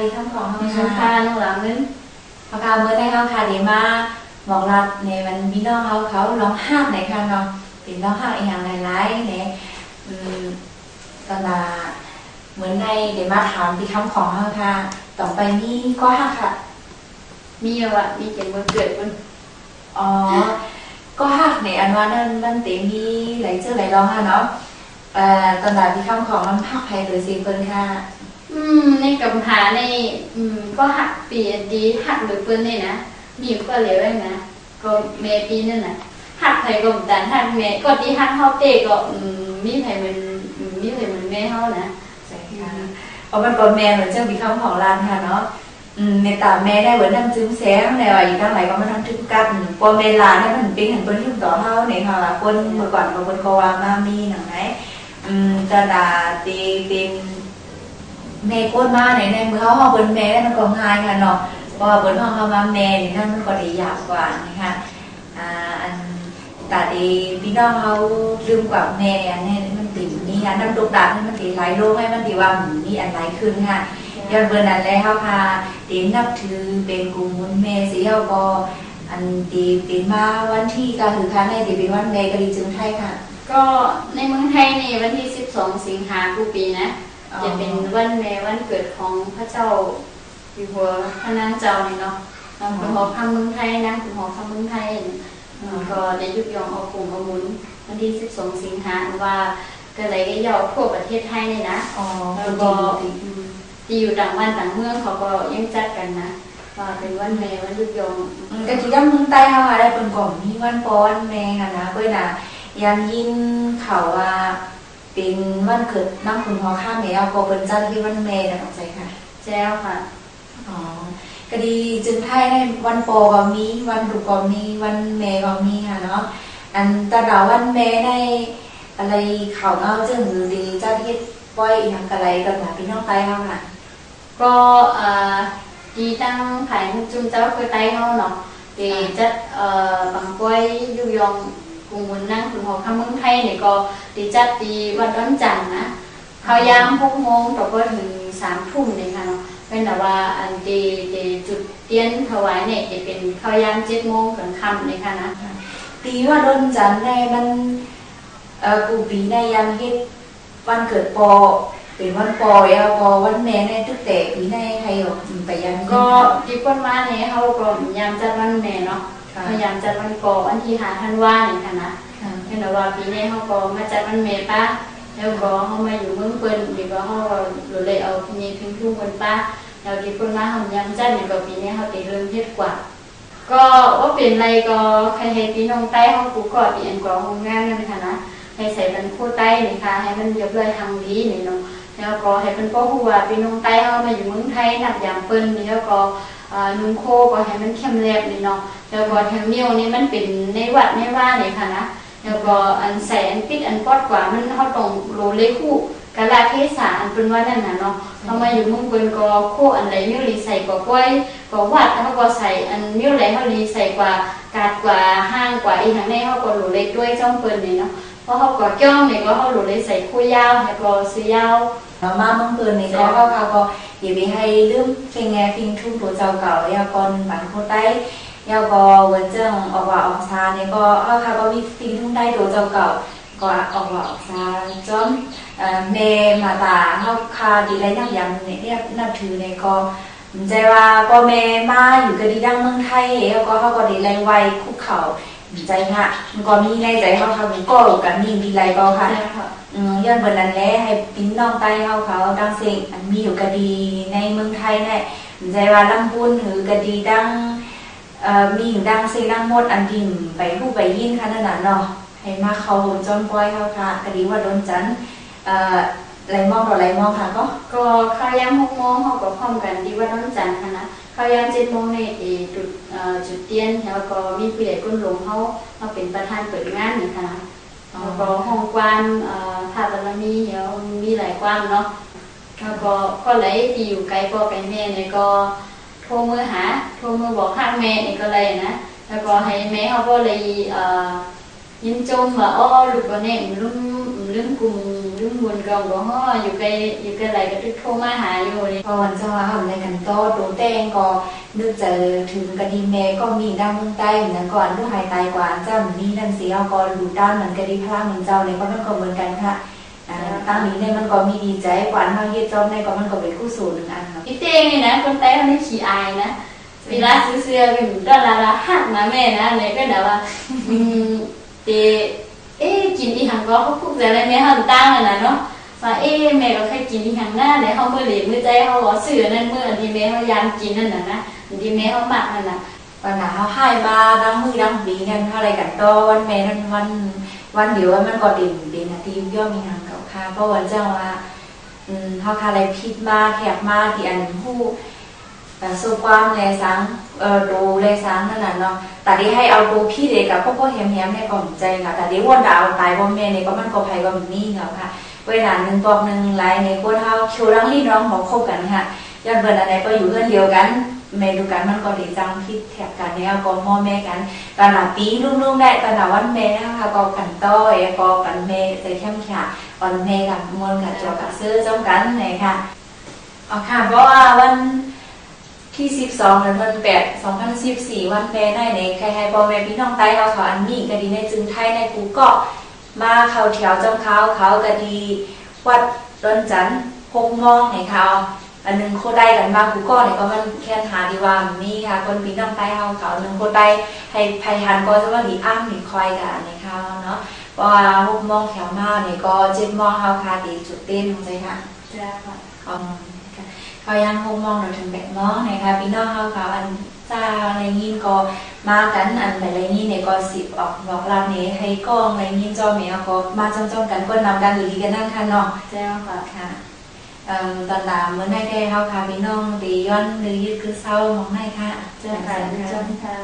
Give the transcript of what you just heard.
ดีทั้งของเฮาสุค่ะภาน้องหลังนึงพากาเมื่อได้เฮาค่ะเดี๋ยวมาบอกรับในวันพี่น้องเขาเขาร้องห้ามไหนค่ะเนาะเป็นร้องห้ามอีกอย่างหลายๆเนี่ยตอนน่ะเหมือนในเดี๋ยวมาถามที่คำของเฮาค่ะ ต่อไปนี้ก็ห้าค่ะ มีอะวะมีเจ็บวันเกิดคนอ๋อ ก็หักในอันว่านั่นนั่นเต็มที่ไหลเจอไหลร้องค่ะเนาะเอ่ตอนนั้นที่คำของมันพักไทยหรือซีเปิลค่ะ มในกำพาในอืมก็หักปีนดีหักหรือเปิ้นนี่นะมีก็เหลวเองนะก็เมปีนั่นน่ะหักไผก็ดันหักแม่ก็ที่หักเฮาเตะก็อืมมีไผมันมีไผมันแม่เฮานะใช่ค่ะเพราะมันก็แม่เหมือนเจ้าพี่คำของร้านค่ะเนาะในตาแม่ได้เหมือนน้ำจิ้มแซ่ในว่าอีกทั้งหลายก็มาทำถึงกันพอเมลาเนี่ยมันเป็นเห็นคนที่ต่อเท่าในค่ะคนเมื่อก่อนก็คนก็ว่ามามีหนังไหนอืมตาดาตีเป็น แม่โคตรมาในในมือเขาเขาเป็นแม่มันก็ง่ายค่ะเนาะเพราะว่าบนห้องเขามาแม่นี่นั่นมันก็ได้ยากกว่านะคะอ่าอันตาดีพี่น้องเขาลืมกว่าแม่อันนี้มันติดนี่ค่ะน้ำตกดาบนี่มันติดหลายโรคให้มันติว่ามีอันหลายขึ้นค่ะย้อนเบอร์นั้นแล้วเขาพาตีนับถือเป็นกลุ่มมุนเมสีเฮาก็อันตีเป็นมาวันที่ก็คือค่ะในตีเป็นวันแม่กะลีจึงไทยค่ะ ก็ในเมืองไทยนี่วันที่ 12 สิงหาคมปีนะ จะเป็นวันแม่วันเกิดของพระเจ้าอยู่หัวพระนางเจ้านี่เนาะนางคุณหอคำเมืองไทยนางคุณหอคำเมืองไทยนี่ก็ได้ยุบยองเอากลุ่มเอาหมุนวันที่12สิงหาคมว่าก็เลยก็ยาวทั่วประเทศไทยเลยนะอ๋อแล้วก็อืมที่อยู่ต่างบ้านต่างเมืองเขาก็ยังจัดกันนะว่าเป็นวันแม่วันยุบยองก็ที่ย่ำเมืองใต้เขาค่ะได้เป็นกล่องมีวันปอนแม่ค่ะนะเพื่อนน่ะยันยินเขาว่าเป็นวันเกิดน้องคุณพ่อข้ามแม่เอาก็เป็นจันที่วันแม่นะน้องใจค่ะแจ้วค่ะอ๋อก็ดีจึงไทยได้วันโปอก็มีวันดุก็มีวันแม่ก็มีค่ะเนาะอันแตาดาววันแม่ได้อะไรเขาเนาจึงหรือดีเจ้าที่ป้อยอีหยังกะไรกันหาพี่น้องไต้เฮาค่ะ ก็เอ่อดีตั้งขายจุ่มเจ้าคือไต้เขาเนาะดีจัดเอ่อบางกล้วยยุยอง กรุงมุนนั่งคุณหอคำเมืองไทยเนี่ยก็ดีจัดดีวันวันจันทร์นะเขายามหกโมงต่อก็ถึงสามทุ่มเลยค่ะเนาะเป็นแต่ว่าอันดีดีจุดเตียนถวายเนี่ยจะเป็นเขายามเจ็ดโมงถึงค่ำเลยค่ะนะตีว่าดนจันทร์ในมันเออกูปีในยังเฮ็ดวันเกิดปอเป็นวันปอยเอาปอวันแม่ในทุกแต่ปีในใครออกไปยังก็ที่คนมาเนี่ยเขาก็ยามจัดวันแม่เนาะ พยายามจัดวันก่อวันที่หาท่านว่าเนี่ยค่ะนะค่ะเห็นว่าปีนี้เขาก็มาจัดวันเมย์ป้าแล้วก็เขามาอยู่เมืองเปิ้นดีก็เขาก็เลยเอาพีนี้ทิ้งทุ่งคนป้าแล้วที่คนมาเขายังจัดเนี่ยก็ปีนี้เขาตีเริ่มเฮ็ดกว่า ก็ว่าเปลี่ยนอะไรก็ใครให้พี่น้องใต้เขากูก็ดีอันกว่าห้องงานนั่นค่ะนะให้ใส่เป็นคู่ใต้นี่ค่ะให้มันเรียบร้อยทางดีนี่เนาะแล้วก็ให้เป็นพ่อหัวพี่น้องใต้เขามาอยู่เมืองไทยนับยามเปิ้นนี่แล้วก็อ่า นุ่งโคก็ให้มันเข้มแลบนี่เนาะแล้วก็แถวเมียวนี่มันเป็นในวัดในว่าเนี่ยค่ะนะแล้วก็อันใส่อันปิดอันปอดกว่ามันเขาตรงโรเลคู่กะลาเทศาอันเป็นว่านั่นน่ะเนาะเรามาอยู่มืองเปิ้นก็โคอันไหลเมียวลีใส่กว่าก้อยก็วัดเขาก็ใส่อันเมียวไหลเขาลีใส่กว่ากาดกว่าห้างกว่าอีทางในเขาก็โรเลด้วยจ้องเปิ้นนี่เนาะเพราะเขาก็จ้องเนี่ยก็เขาโรเลใส่คู่ยาวแล้วก็ซื้อยาว เรามาเมืองเปินในแล้วก็เขาก็อย่าไปให้ลืมเพลงแงเพลงทุ่งตัวเจ้าเก่าแล้วก็บันโคใต้แล้วก็วันเจ้งออกว่าออกซาเนี่ยก็เขาค่ะก็มีเพลงทุ่งใต้ตัวเจ้าเก่าก็ออกว่าออกซาจอมเอ่อเมมาตาเขาคาดีไรนักยังเนี่ยเนี่ยนับถือเนี่ยก็ใจว่าก็เมมาอยู่กับดีดังเมืองไทยแล้วก็เขาก็ดีไรไวคุกเข่า ใจค่ะมันก็มีในใจเขาค่ะมันก็กันนี่มีไรก็ค่ะอืมย้อนบนนั้นแหละให้ปิ้นน้องไต้เขาเขาดังเสียงอันมีอยู่กะดีในเมืองไทยเนี่ยใจว่าลำพูนหรือกะดีดังเอ่อมีอยู่ดังเสียงดังหมดอันดิ่งไปผู้ไปยินค่ะนั่นน่ะเนาะให้มาเขาจอมปล่อยเขาค่ะกะดีว่าโดนจันทร์เอ่อไหลมองต่อไหลมองค่ะก็ก็เข้ายามหกโมงเขาก็พร้อมกันที่ว่าน้องจันทร์ค่ะนะ เข้ายามเจ็ดโมงในจุดจุดเตียนแล้วก็มีผู้ใหญ่ก้นหลงเขามาเป็นประธานเปิดงานนี่ค่ะแล้วก็ห้องกว้านเอ่อพบารมีเดี๋ยวมีหลายกว้างเนาะแล้วก็ก็ไหลที่อยู่ไกลพ่อไกลแม่เนี่ยก็โทรมือหาโทรมือบอกข้างแม่นี่ก็เลยนะแล้วก็ให้แม่เขาก็เลย เอ่อยินจมว่าอ้อลูกก็เนี่ยลืมลืมกลุ่มลืมบุญกองก็ฮ้ออยู่ไกลอยู่ไกลไหลก็ทึกโทรมาหาอยู่นี่พอวันเจ้าว่าในกันโตโดแตงก็นึกเจอถึงกะดีแม่ก็มีดังเมืองใต้เหมือนก่อนด้วยหายตายกว่าเจ้ามีนั่นเสียก็ดูด้านเหมือนกะดีพระเหมือนเจ้าเนี่ยก็มันก็เหมือนกันค่ะอ่าตั้งนี้เนี่ยมันก็มีดีใจกว่าเฮาเฮ็ดจอมเนี่ยก็มันก็เป็นคู่สู่หนึ่งอันเนาะพี่เต้งนี่นะคนใต้เขาไม่ขี้อายนะเวลาซื้อเสื้อก็อยู่ด้านละละหักนะแม่นะเนี่ยก็แบบว่า เตเอ๊กินที่หังก็เขาคุกแต่อะไรแม่เขาตั้งอะนะเนาะว่าเอ๊แม่ก็แค่กินที่หังหน้าเนี่ยเขาเมื่อเหลีมือใจเขาบอเสือนั่นเมื่ออันที่แม่เขายามกินนั่นน่ะนะอันที่แม่เขาหมักนั่นน่ะวันหนาเขาให้มาดังมือดังปีกันเท่าไรกันโตวันแม่นั้นวันวันเดียวมันก็ดิ่งดิ่งนาทีย่อมมีหางเก่าค่ะเพราะวันเจ้าว่าอืมเขาคาอะไรพิษมาแขกมาที่อันผู้ แต่สู้ความแลสังเออดูแลสังนั่นน่ะเนาะแต่ที่ให้เอาดูพี่เด็กกับพ่อพ่อแฮมแฮมในก่อนใจค่ะแต่ที่ว่าดาวตายพ่อแม่เนี่ยก็มันก็ภัยก็มีเงาค่ะ เวลาหนึ่งบอกหนึ่งไลน์ในคนเฮาคิวรังลี่น้องของคบกันค่ะยอนเบิร์นอะไรก็อยู่เพื่อนเดียวกันเมดูกันมันก็ดีจังพิษแถบกันเนี่ยก็มอแม่กันตอนหนาปีลุ่มๆได้ตอนหนาวันแม่นะคะก็กันต้อยก็กันแม่ใจเข้มแข็งวันแม่กันมวลกับจอกับซื้อจ้องกันเลยค่ะเอค่ะเพราะว่าวัน ที่12เดือนวัน8 2014วันแม่ได้ในใครให้พ่อแม่พี่น้องใต้เขาเขาอันนี้ก็ดีในจึงไทยในกูก็มาเข้าแถวจำเขาเขาก็ดี วัดดอนจันทร์หกมองให้เขาอันหนึ่งโคได้กันมากูก็เนี่ยก็มันแค่หาดีว่ามีค่ะ คนพี่น้องใต้เขาเขาหนึ่งโคได้ให้ไพหันก็จะว่าดีอ้ามหนีคอยกันในเขาเนาะ ว่าหกโมองแถวมาเนี่ยก็เจ็ดโมองเขาค่ะดีจุดเต้นของใจค่ะจ้าค่ะเขาเขายังคงมองเราถึงแบบมองนะคะพี่น้องเขาเขาอันซาอะไรงี้ก็มากันอันอะไรงี้เนี่ยก็สิบออกบอกลาเนี่ยให้กล้องอะไรงี้จอเมียก็มาจ้องๆกันก็นำกันหรือกันนั่นค่ะเนาะจ้าค่ะค่ะเอ่อตอนหลังเมื่อได้แค่เขาค่ะพี่น้องดีย้อนหรือยืดคือเศร้ามองให้ค่ะจ้าค่ะจ้าค่ะ